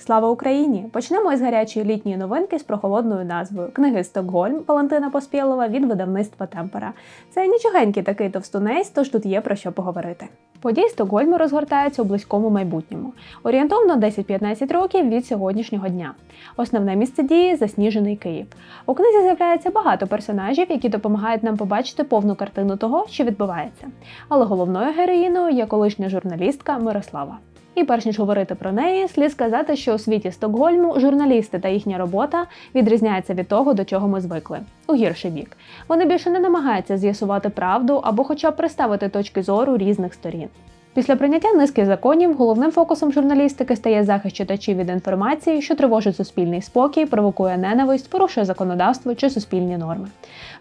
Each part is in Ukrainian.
Слава Україні! Почнемо із гарячої літньої новинки з прохолодною назвою книги Стокгольм Валентина Поспєлова від видавництва Темпера. Це нічогенький такий товстунець, тож тут є про що поговорити. Події Стокгольму розгортаються у близькому майбутньому, орієнтовно 10-15 років від сьогоднішнього дня. Основне місце дії засніжений Київ. У книзі з'являється багато персонажів, які допомагають нам побачити повну картину того, що відбувається. Але головною героїною є колишня журналістка Мирослава. І перш ніж говорити про неї, слід сказати, що у світі Стокгольму журналісти та їхня робота відрізняються від того, до чого ми звикли у гірший бік. Вони більше не намагаються з'ясувати правду або, хоча б представити точки зору різних сторін. Після прийняття низки законів головним фокусом журналістики стає захист читачів від інформації, що тривожить суспільний спокій, провокує ненависть, порушує законодавство чи суспільні норми.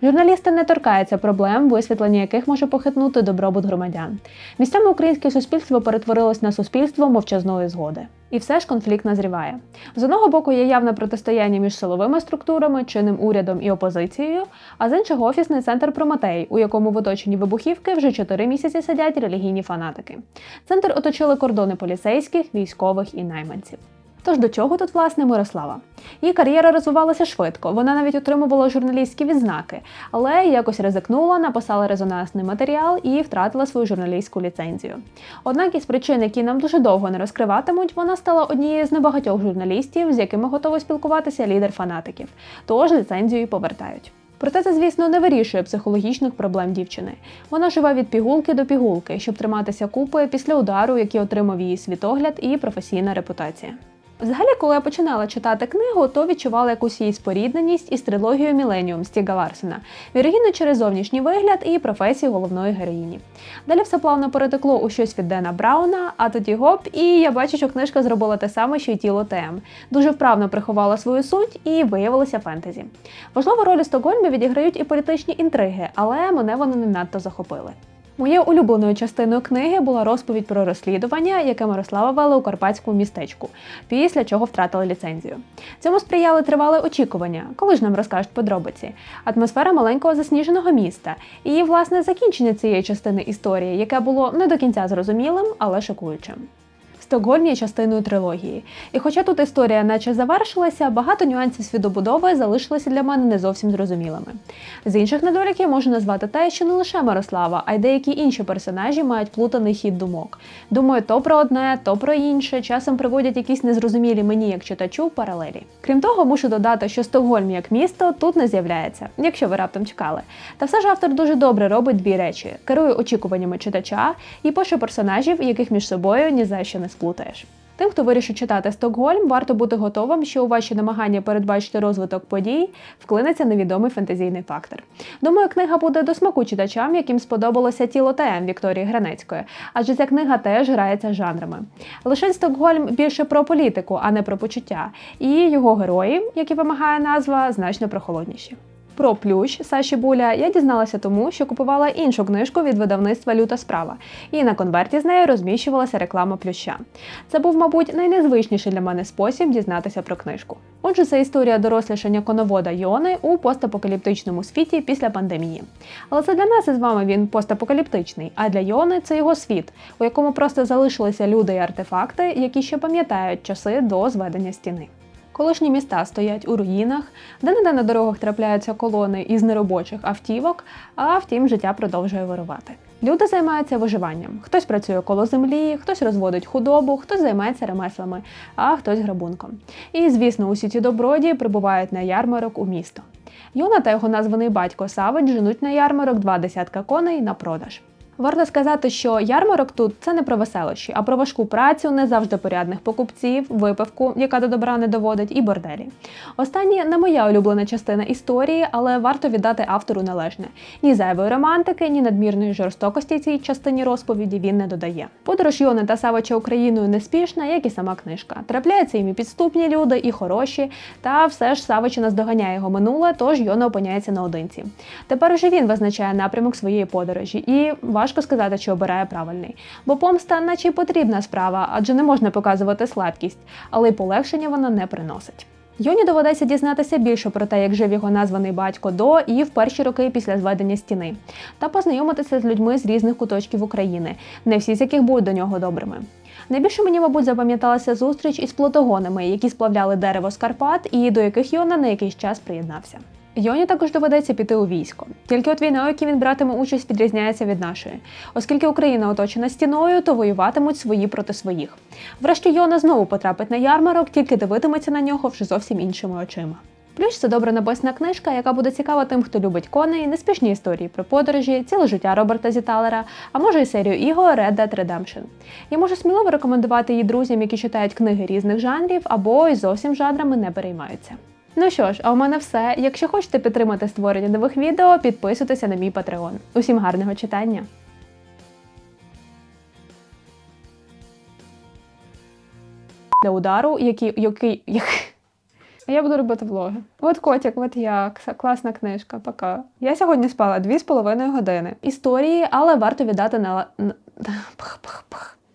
Журналісти не торкаються проблем, висвітлення яких може похитнути добробут громадян. Місцями українське суспільство перетворилось на суспільство мовчазної згоди. І все ж конфлікт назріває. З одного боку є явне протистояння між силовими структурами, чинним урядом і опозицією, а з іншого офісний центр Прометей, у якому в оточенні вибухівки вже чотири місяці сидять релігійні фанатики. Центр оточили кордони поліцейських, військових і найманців. Тож до чого тут власне Мирослава? Її кар'єра розвивалася швидко. Вона навіть отримувала журналістські відзнаки, але якось ризикнула, написала резонансний матеріал і втратила свою журналістську ліцензію. Однак із причин, які нам дуже довго не розкриватимуть, вона стала однією з небагатьох журналістів, з якими готовий спілкуватися лідер фанатиків. Тож ліцензію й повертають. Проте це, звісно, не вирішує психологічних проблем дівчини. Вона живе від пігулки до пігулки, щоб триматися купи після удару, який отримав її світогляд і професійна репутація. Взагалі, коли я починала читати книгу, то відчувала якусь її спорідненість із трилогією Міленіум Стіга Ларсена, вірогідно через зовнішній вигляд і професію головної героїні. Далі все плавно перетекло у щось від Дена Брауна, а тоді гоп, і я бачу, що книжка зробила те саме, що й тіло ТМ. Дуже вправно приховала свою суть і виявилася фентезі. Важливу роль у Стокгольмі відіграють і політичні інтриги, але мене вони не надто захопили. Моєю улюбленою частиною книги була розповідь про розслідування, яке Мирослава вела у карпатському містечку, після чого втратили ліцензію. Цьому сприяли тривале очікування, коли ж нам розкажуть подробиці, атмосфера маленького засніженого міста і, власне, закінчення цієї частини історії, яке було не до кінця зрозумілим, але шокуючим. Стокгольм є частиною трилогії. І хоча тут історія наче завершилася, багато нюансів свідобудови залишилися для мене не зовсім зрозумілими. З інших недоліків можу назвати те, що не лише Мирослава, а й деякі інші персонажі мають плутаний хід думок. Думаю, то про одне, то про інше, часом приводять якісь незрозумілі мені як читачу паралелі. Крім того, мушу додати, що Стокгольм як місто тут не з'являється, якщо ви раптом чекали. Та все ж автор дуже добре робить дві речі: керує очікуваннями читача і пише персонажів, яких між собою ні за що не сплутаєш. Тим, хто вирішить читати Стокгольм, варто бути готовим, що у ваші намагання передбачити розвиток подій вклинеться невідомий фентезійний фактор. Думаю, книга буде до смаку читачам, яким сподобалося тіло ТМ Вікторії Гранецької, адже ця книга теж грається жанрами. Лише Стокгольм більше про політику, а не про почуття, і його герої, які вимагає назва, значно прохолодніші. Про плющ Саші Буля я дізналася тому, що купувала іншу книжку від видавництва Люта справа, і на конверті з нею розміщувалася реклама плюща. Це був, мабуть, найнезвичніший для мене спосіб дізнатися про книжку. Отже, це історія дорослішання коновода Йони у постапокаліптичному світі після пандемії. Але це для нас із вами він постапокаліптичний, а для Йони це його світ, у якому просто залишилися люди і артефакти, які ще пам'ятають часи до зведення стіни. Колишні міста стоять у руїнах, де не де на дорогах трапляються колони із неробочих автівок, а втім, життя продовжує вирувати. Люди займаються виживанням. Хтось працює коло землі, хтось розводить худобу, хтось займається ремеслами, а хтось грабунком. І, звісно, усі ці добродії прибувають на ярмарок у місто. Юна та його названий батько Савич женуть на ярмарок два десятка коней на продаж. Варто сказати, що ярмарок тут це не про веселощі, а про важку працю, не завжди порядних покупців, випивку, яка до добра не доводить, і борделі. Останнє не моя улюблена частина історії, але варто віддати автору належне. Ні зайвої романтики, ні надмірної жорстокості цій частині розповіді він не додає. Подорож Йони та Савича Україною неспішна, як і сама книжка. Трапляються їм і підступні люди, і хороші, та все ж Савича наздоганяє його минуле, тож Йона опиняється наодинці. Тепер уже він визначає напрямок своєї подорожі і важко сказати, чи обирає правильний. Бо помста, наче й потрібна справа, адже не можна показувати слабкість, але й полегшення вона не приносить. Йоні доведеться дізнатися більше про те, як жив його названий батько до і в перші роки після зведення стіни, та познайомитися з людьми з різних куточків України, не всі з яких будуть до нього добрими. Найбільше мені, мабуть, запам'яталася зустріч із плотогонами, які сплавляли дерево з Карпат, і до яких Йона на якийсь час приєднався. Йоні також доведеться піти у військо. Тільки от війна, у якій він братиме участь, відрізняється від нашої. Оскільки Україна оточена стіною, то воюватимуть свої проти своїх. Врешті Йона знову потрапить на ярмарок, тільки дивитиметься на нього вже зовсім іншими очима. Плюс це добре написана книжка, яка буде цікава тим, хто любить коней, неспішні історії про подорожі, ціле життя Роберта Зіталера, а може і серію ігор Red Dead Redemption. Я можу сміливо рекомендувати її друзям, які читають книги різних жанрів або й зовсім жанрами не переймаються. Ну що ж, а у мене все. Якщо хочете підтримати створення нових відео, підписуйтеся на мій Patreon. Усім гарного читання! Для удару, який, який, як... А я буду робити влоги. От котик, от я. Класна книжка. Пока. Я сьогодні спала дві з половиною години. Історії, але варто віддати на... Пх, пх, пх.